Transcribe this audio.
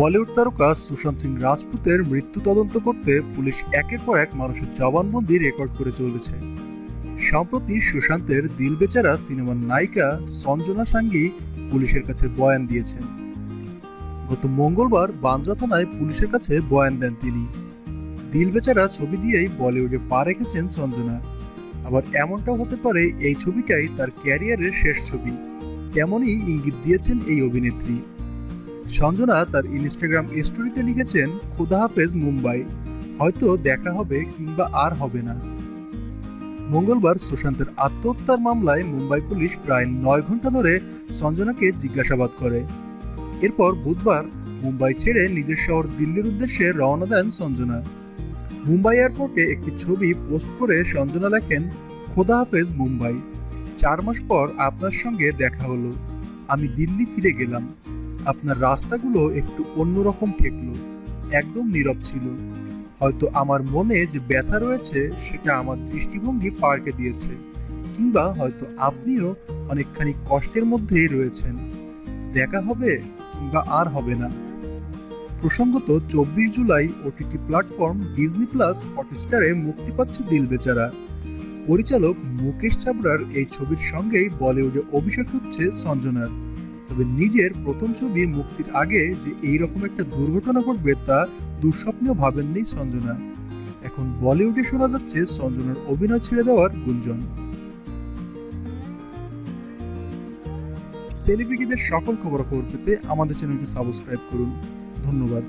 বলিউড তারকা সুশান্ত সিং রাজপুতের মৃত্যু তদন্ত করতে পুলিশ একের পর এক মানুষের জবানবন্দি রেকর্ড করে চলেছে। সম্প্রতি সুশান্তের দিল বেচারা সিনেমার নায়িকা সঞ্জনা সাঙ্গি পুলিশের কাছে বয়ান দিয়েছেন। গত মঙ্গলবার বান্দ্রা থানায় পুলিশের কাছে বয়ান দেন তিনি। দিল বেচারা ছবি দিয়েই বলিউডে পা রেখেছেন সঞ্জনা। আবার এমনটাও হতে পারে এই ছবিটাই তার ক্যারিয়ারের শেষ ছবি। তেমনই ইঙ্গিত দিয়েছেন এই অভিনেত্রী। সঞ্জনা তার ইনস্টাগ্রাম স্টোরিতে লিখেছেন, খুদা হাফেজ মুম্বাই। হয়তো দেখা হবে কিংবা আর হবে না। মঙ্গলবার সুশান্তের আত্মহত্যার মামলায় মুম্বাই পুলিশ প্রায় নয় ঘণ্টা ধরে সঞ্জনাকে জিজ্ঞাসাবাদ করে। এরপর বুধবার মুম্বাই ছেড়ে নিজের শহর দিল্লির উদ্দেশ্যে রওনা দেন সঞ্জনা। মুম্বাই এয়ারপোর্টে একটি ছবি পোস্ট করে সঞ্জনা লেখেন, খোদা হাফেজ মুম্বাই। চার মাস পর আপনার সঙ্গে দেখা হলো। আমি দিল্লি ফিরে গেলাম। আপনার রাস্তাগুলো একটু অন্যরকম ঠেকলো, একদম নীরব ছিল। হয়তো আমার মনে যে ব্যথা রয়েছে, সেটা আমার দৃষ্টিভঙ্গি পাল্টে দিয়েছে, কিংবা হয়তো আপনিও অনেকখানি কষ্টের মধ্যেই রয়েছেন। দেখা হবে কিংবা আর হবে না। প্রসঙ্গত চব্বিশ July OTT platform Disney plus হটস্টারে মুক্তি পাচ্ছে দিল বেচারা। পরিচালক মুকেশ চাবড়ার এই ছবির সঙ্গেই বলিউডে অভিষেক হচ্ছে সঞ্জনার। তবে নিজের প্রথম ছবি মুক্তির আগে যে এই রকম একটা দুর্ঘটনা ঘটবে তা দুঃস্বপ্নেও ভাবেননি সঞ্জনা। এখন বলিউডে শোনা যাচ্ছে সঞ্জনার অভিনয় ছেড়ে দেওয়ার গুঞ্জন। সেলিব্রিটিদের সকল খবরাখবর পেতে আমাদের চ্যানেলটি সাবস্ক্রাইব করুন। ধন্যবাদ।